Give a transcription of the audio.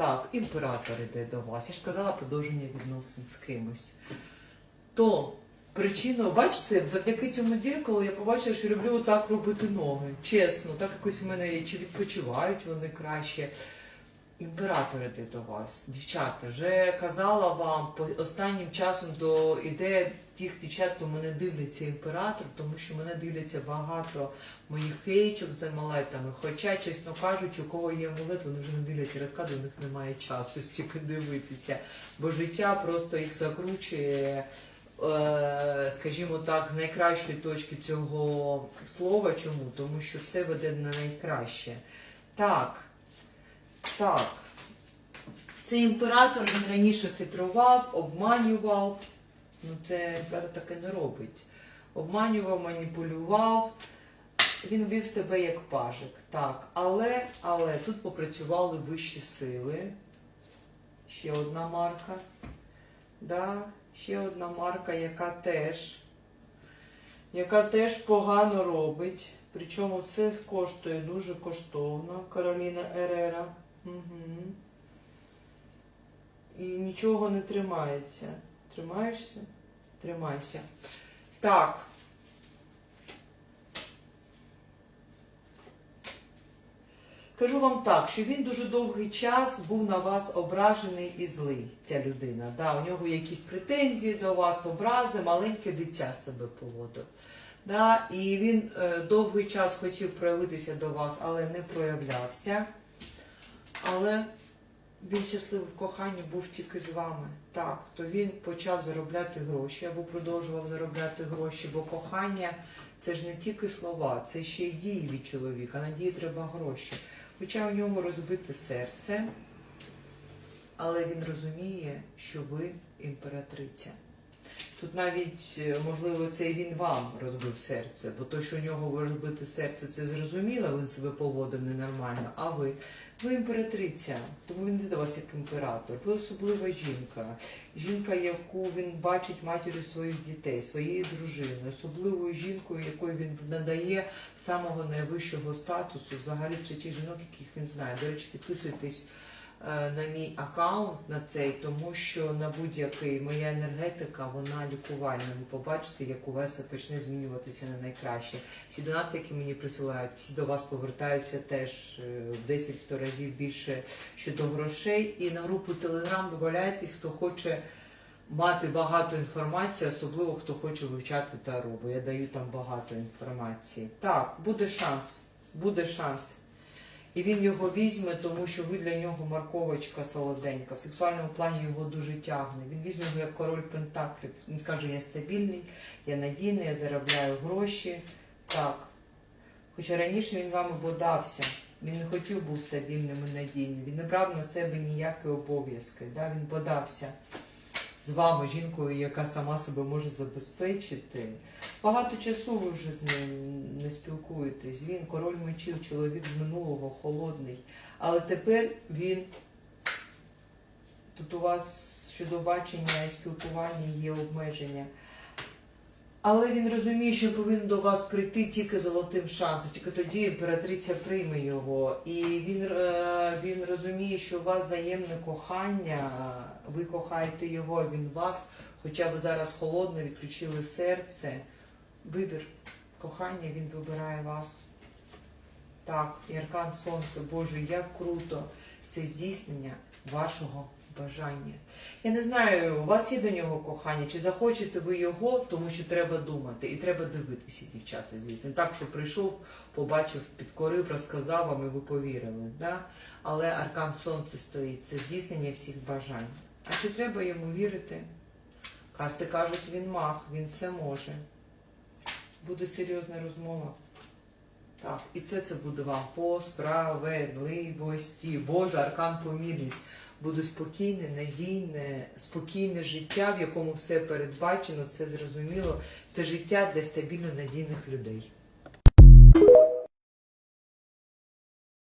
Так, імператор іде до вас. Я ж казала продовження відносин з кимось. То причиною, бачите, завдяки цьому дзеркалу я побачила, що люблю так робити ноги. Чесно, так якось в мене чи відпочивають вони краще. Імператор іде до вас, дівчата, вже казала вам по останнім часом до іде тих дівчат, хто мене дивляться імператор, тому що мене дивляться багато моїх феєчок з амалетами. Хоча, чесно кажучи, у кого є амулет, вони вже не дивляться розклади, у них немає часу стільки дивитися, бо життя просто їх закручує. е, Скажімо так, з найкращої точки цього слова. Чому? Тому що все веде на найкраще. Так, так. Цей імператор він раніше хитрував, обманював. Ну, це імператор таке не робить. Обманював, маніпулював. Він вів себе як пажик. Так, але, але тут попрацювали вищі сили. Ще одна марка. Да, ще одна марка, яка теж, яка теж погано робить. Причому все коштує дуже коштовно. Кароліна Ерера. І нічого не тримається. Тримаєшся? Тримайся. Так. Кажу вам так, що він дуже довгий час був на вас ображений і злий, ця людина. Да, у нього якісь претензії до вас, образи, маленьке дитя себе поводив. Да, і він е, довгий час хотів проявитися до вас, але не проявлявся. Але він щасливий в коханні був тільки з вами. Так, то він почав заробляти гроші або продовжував заробляти гроші, бо кохання це ж не тільки слова, це ще й дії від чоловіка. На дії треба гроші. Хоча у нього розбите серце, але він розуміє, що ви імператриця. Тут навіть, е, можливо, це і він вам розбив серце, бо то, що у нього розбите серце, це зрозуміло, він себе поводив ненормально, а ви? Ви імператриця, тому він не до вас як імператор. Ви особлива жінка. Жінка, яку він бачить матір'ю своїх дітей, своєї дружини, особливою жінкою, якою він надає самого найвищого статусу, взагалі серед тих жінок, яких він знає. До речі, підписуйтесь на мій аккаунт на цей, тому що на будь-який моя енергетика, вона лікувальна. Ви побачите, як у вас почне змінюватися на найкраще. Всі донати, які мені присилають, всі до вас повертаються теж е, в 10-100 разів більше щодо грошей. І на групу Телеграм додаєтесь, хто хоче мати багато інформації, особливо хто хоче вивчати таро, бо я даю там багато інформації. Так, буде шанс, буде шанс. І він його візьме, тому що ви для нього морковочка солоденька. В сексуальному плані його дуже тягне. Він візьме його як король пентаклів. Він скаже, я стабільний, я надійний, я заробляю гроші. Так. Хоча раніше він вами бодався. Він не хотів бути стабільним і надійним. Він не брав на себе ніякі обов'язки. Да? Він бодався з вами, жінкою, яка сама себе може забезпечити. Багато часу ви вже з ним не спілкуєтесь. Він король мечів, чоловік з минулого, холодний. Але тепер він тут у вас щодо бачення і спілкування є обмеження. Але він розуміє, що повинен до вас прийти тільки золотим шансом, тільки тоді імператриця прийме його. І він, е, він розуміє, що у вас взаємне кохання, ви кохаєте його, він вас, хоча ви зараз холодне, відключили серце. Вибір кохання, він вибирає вас. Так, і аркан Сонце, Боже, як круто! Це здійснення вашого бажання. Я не знаю, у вас є до нього кохання, чи захочете ви його, тому що треба думати і треба дивитися, дівчата, звісно. Так, що прийшов, побачив, підкорив, розказав вам і ви повірили. Да? Але аркан Сонце стоїть, це здійснення всіх бажань. А чи треба йому вірити? Карти кажуть, він маг, він все може. Буде серйозна розмова. Так, і це це буде вам по справедливості. Боже, аркан помірність. Буде спокійне, надійне, спокійне життя, в якому все передбачено, все зрозуміло. Це життя для стабільно надійних людей.